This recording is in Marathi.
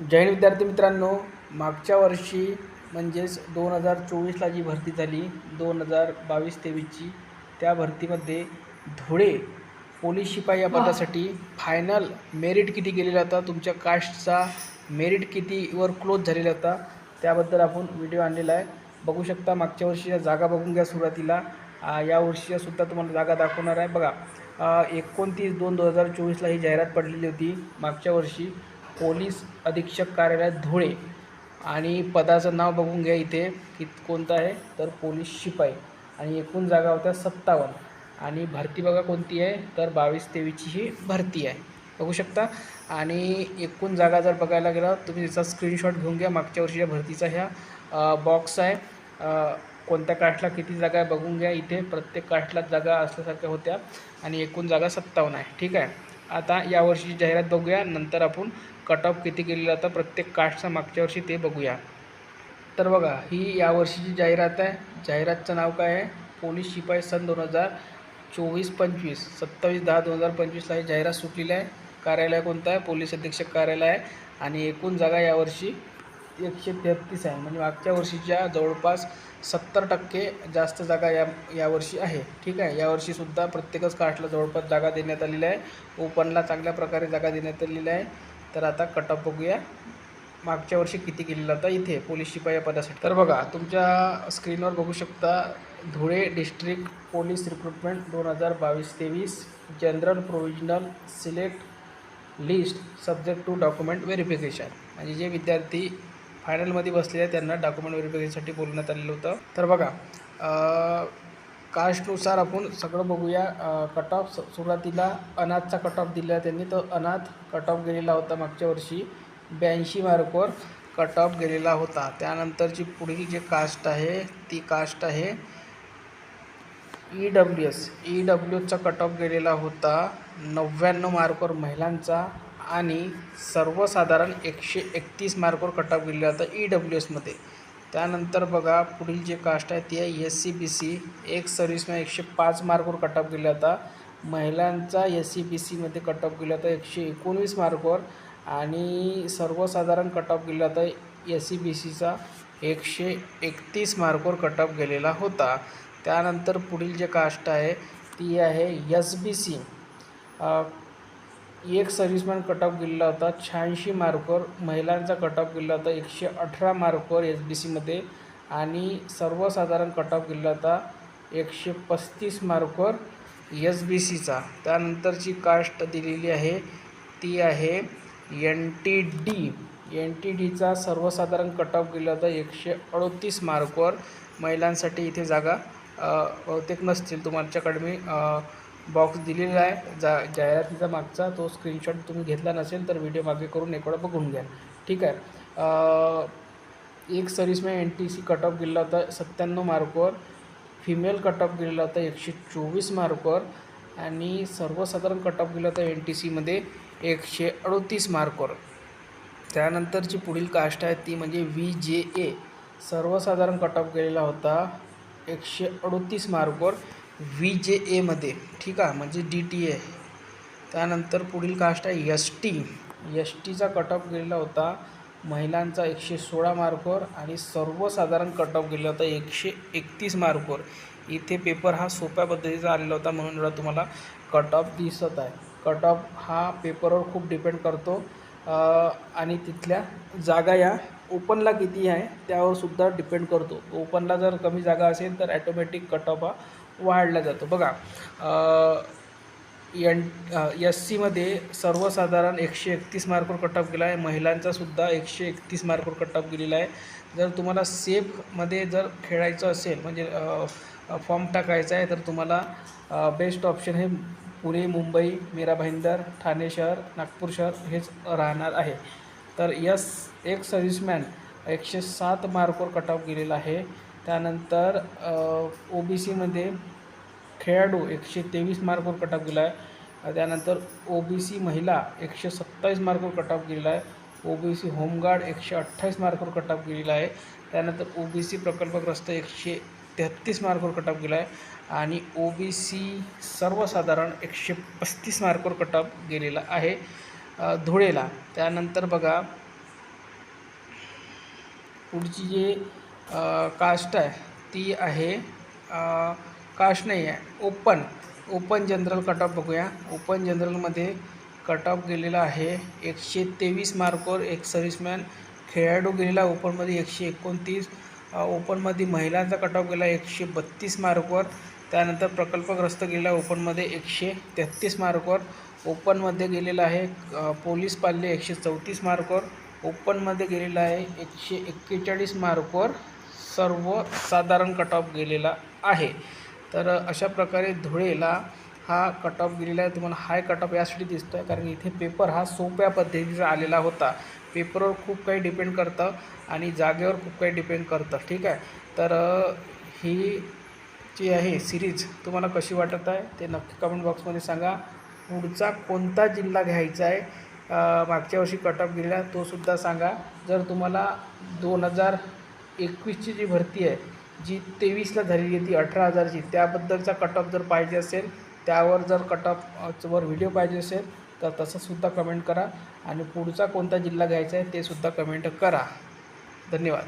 हिंद विद्यार्थी मित्रांनो मागच्या वर्षी म्हणजेच दोन हजार चोवीसला जी भरती झाली दोन हजार बावीस तेवीसची त्या भरतीमध्ये धुळे पोलीस शिपाई या पदासाठी फायनल मेरिट किती गेलेला होता तुमच्या कास्टचा मेरिट कितीवर क्लोज झालेला होता त्याबद्दल आपण व्हिडिओ आणलेला आहे. बघू शकता मागच्या वर्षीच्या जागा बघून घ्या सुरुवातीला. आ, या वर्षीच्या सुद्धा तुम्हाला जागा दाखवणार आहे. बघा एकोणतीस दोन दोन हजार चोवीसला ही जाहिरात पडलेली होती मागच्या वर्षी. पोलीस अधीक्षक कार्यालय धुळे. आणि पदाचं नाव बघून घ्या इथे की कोणतं आहे? तर पोलीस शिपाई. आणि एकूण जागा होत्या सत्तावन्न. आणि भरती बघा कोणती आहे? तर बावीस तेवीसची ही भरती आहे. बघू शकता. आणि एकूण जागा जर बघायला गेला तुम्ही त्याचा स्क्रीनशॉट घेऊन घ्या. मागच्या वर्षीच्या भरतीचा ह्या बॉक्स आहे. कोणत्या कास्टला किती जागा आहे बघून घ्या इथे. प्रत्येक कास्टला जागा असल्यासारख्या होत्या. आणि एकूण जागा सत्तावन्न आहे. ठीक आहे? आता यावर्षीची जाहिरात बघूया. नंतर आपण कट ऑफ किती केलेला होता प्रत्येक कास्टचा मागच्या वर्षी ते बघूया. तर बघा ही यावर्षीची जाहिरात आहे. जाहिरातचं नाव काय आहे? पोलीस शिपाई सन दोन हजार चोवीस पंचवीस. सत्तावीस दहा दोन हजार पंचवीसला ही जाहिरात सुटलेली आहे. कार्यालय कोणतं आहे? पोलीस अधीक्षक कार्यालय आहे. आणि एकूण जागा यावर्षी एकशे तेहत्तीस आहे. म्हणजे मागच्या वर्षीच्या जवळपास सत्तर टक्के जास्त जागा या यावर्षी आहे. ठीक आहे? यावर्षीसुद्धा प्रत्येकच कास्टला जवळपास जागा देण्यात आलेल्या आहे. ओपनला चांगल्या प्रकारे जागा देण्यात आलेल्या आहे. तर आता कट ऑफ बघूया. मागच्या वर्षी किती केलेला होता? इथे पोलीस शिपाई या पदासाठी. तर बघा तुमच्या स्क्रीनवर बघू शकता धुळे डिस्ट्रिक्ट पोलीस रिक्रुटमेंट दोन हजार बावीस तेवीस general provisional select list subject to document verification म्हणजे जे विद्यार्थी फायनलमध्ये बसलेले त्यांना डॉक्युमेंट व्हेरिफिकेशनसाठी बोलण्यात आलेलं होतं. तर बघा कास्टनुसार आपण सगळं बघूया. कट ऑफ सुरुवातीला अनाथचा कट ऑफ दिला त्यांनी. तो अनाथ कट ऑफ गेलेला होता मागच्या वर्षी. ब्याऐंशी मार्कवर कट ऑफ गेलेला होता. त्यानंतरची पुढील जे कास्ट आहे ती कास्ट आहे E W S E W एसचा cut off गेलेला होता नव्याण्णव मार्कवर महिलांचा. आणि सर्वसाधारण एकशे एकतीस मार्कवर कट केलं गेलेला होता ई डब्ल्यू एसमध्ये त्यानंतर बघा पुढील जे कास्ट आहे ती आहे एस सी बी सी एक सर्व्हिसमॅन एकशे पाच मार्कवर कट ऑफ गेला होता. महिलांचा एस सी बी सीमध्ये कटअप ऑफ गेला होता एकशे एकोणवीस मार्कवर. आणि सर्वसाधारण कटअप ऑफ गेला होता एस सी बी सीचा एकशे एकतीस मार्कवर कटअप गेलेला होता. त्यानंतर पुढील जे कास्ट आहे ती आहे एस बी सी एक सर्व्हिसमॅन कट ऑफ गेलेला होता. शहाऐंशी मार्कवर महिलांचा कट ऑफ गेलेला होता. एकशे अठरा मार्कवर एस बी सीमध्ये आणि सर्वसाधारण कट ऑफ गेलेला होता. एकशे पस्तीस मार्कवर एस बी सीचा त्यानंतरची कास्ट दिलेली आहे. ती आहे N T D N T डीचा सर्वसाधारण कट ऑफ गेला होता. एकशे अडतीस मार्कवर महिलांसाठी इथे जागा बहुतेक नसतील. तुमच्याकडे मी बॉक्स दिलेला आहे. जा जाहिरातीचा मागचा तो स्क्रीनशॉट तुम्ही घेतला नसेल तर व्हिडिओ मागे करून एक वेळा बघून घ्या. ठीक आहे? एक एक serviceman N T C cut off गेलेला होता सत्त्याण्णव मार्कवर फिमेल कट ऑफ गेलेला होता एकशे चोवीस मार्कवर आणि सर्वसाधारण कट ऑफ गेला होता एन टी सीमध्ये एकशे अडोतीस मार्कवर त्यानंतरची पुढील कास्ट आहे ती म्हणजे व्ही जे ए सर्वसाधारण कट ऑफ गेलेला होता एकशे अडोतीस मार्कवर व्ही जे एमध्ये ठीक आहे म्हणजे डी टी ए. त्यानंतर पुढील कास्ट आहे एस टी. एस टीचा कट ऑफ गेलेला होता महिलांचा एकशे सोळा मार्कवर आणि सर्वसाधारण कट ऑफ गेलेला होता एकशे एकतीस मार्कवर. इथे पेपर हा सोप्या पद्धतीचा आलेला होता म्हणून एवढा तुम्हाला कट ऑफ दिसत आहे. कट ऑफ हा पेपरवर खूप डिपेंड करतो. आणि तिथल्या जागा या ओपनला किती आहे त्यावर सुद्धा डिपेंड करतो. ओपनला जर कमी जागा असेल तर ॲटोमॅटिक कट ऑफ हा वाढला जातो. बघा एन एस सीमध्ये सर्वसाधारण एकशे एकतीस मार्कवर कट ऑफ गेला आहे. महिलांचासुद्धा एकशे एकतीस मार्कवर कट ऑफ गेलेला आहे. जर तुम्हाला सेफमध्ये जर खेळायचं असेल म्हणजे फॉर्म टाकायचा आहे तर तुम्हाला बेस्ट ऑप्शन हे पुणे मुंबई मीरा भाईंदर ठाणे शहर नागपूर शहर हेच राहणार आहे. तर यस एक सर्व्हिसमॅन एकशे सात मार्कवर कट ऑफ गेलेला आहे. त्यानंतर ओ बी सीमध्ये खेळाडू एकशे तेवीस मार्कवर कटाप गेला आहे त्यानंतर ओ बी सी महिला एकशे सत्तावीस मार्कवर कटाप गेलेला आहे. ओ बी सी होमगार्ड एकशे अठ्ठावीस मार्कवर कटाप गेलेला आहे. त्यानंतर ओ बी सी प्रकल्पग्रस्त एकशे तेहत्तीस मार्कवर कटाप गेला आहे आणि ओ बी सी सर्वसाधारण एकशे पस्तीस मार्कवर कटाप गेलेला आहे धुळेला. त्यानंतर बघा पुढची जे कास्ट आहे. ती आहे कास्ट नाही आहे. Open open general cut off बघूया. ओपन जनरलमध्ये कट ऑफ गेलेला आहे एकशे तेवीस मार्कवर एक सर्व्हिसमॅन खेळाडू गेलेला ओपनमध्ये एकशे एकोणतीस. ओपनमध्ये महिलांचा कट ऑफ गेला एकशे बत्तीस मार्कवर. त्यानंतर प्रकल्पग्रस्त गेलेला ओपनमध्ये एकशे तेहतीस मार्कवर. ओपनमध्ये गेलेला आहे पोलीस पाल्य एकशे चौतीस मार्कवर. ओपनमध्ये गेलेला आहे एकशे एक्केचाळीस मार्कवर. सर्वसाधारण कट ऑफ गेलेला आहे. तर अशा प्रकारे धुळेला हा कट ऑफ गेलेला आहे. तुम्हाला हाय कट ऑफ यासाठी दिसतो आहे कारण इथे पेपर हा सोप्या पद्धतीचा आलेला होता. पेपरवर खूप काही डिपेंड करतं आणि जागेवर खूप काही डिपेंड करतं. ठीक आहे? तर ही जी आहे सिरीज तुम्हाला कशी वाटत आहे? ते नक्की कमेंट बॉक्समध्ये सांगा. पुढचा कोणता जिल्हा घ्यायचा आहे? मागच्या वर्षी कट ऑफ गेलेला तोसुद्धा सांगा. जर तुम्हाला दोन हजार एकवीसची जी भरती आहे जी तेवीसला झालेली आहे ती अठरा हजारची. त्याबद्दलचा कट ऑफ जर पाहिजे असेल त्यावर जर कट ऑफवर व्हिडिओ पाहिजे असेल तर तसंसुद्धा कमेंट करा. आणि पुढचा कोणता जिल्हा घ्यायचा आहे ते सुद्धा कमेंट करा. धन्यवाद.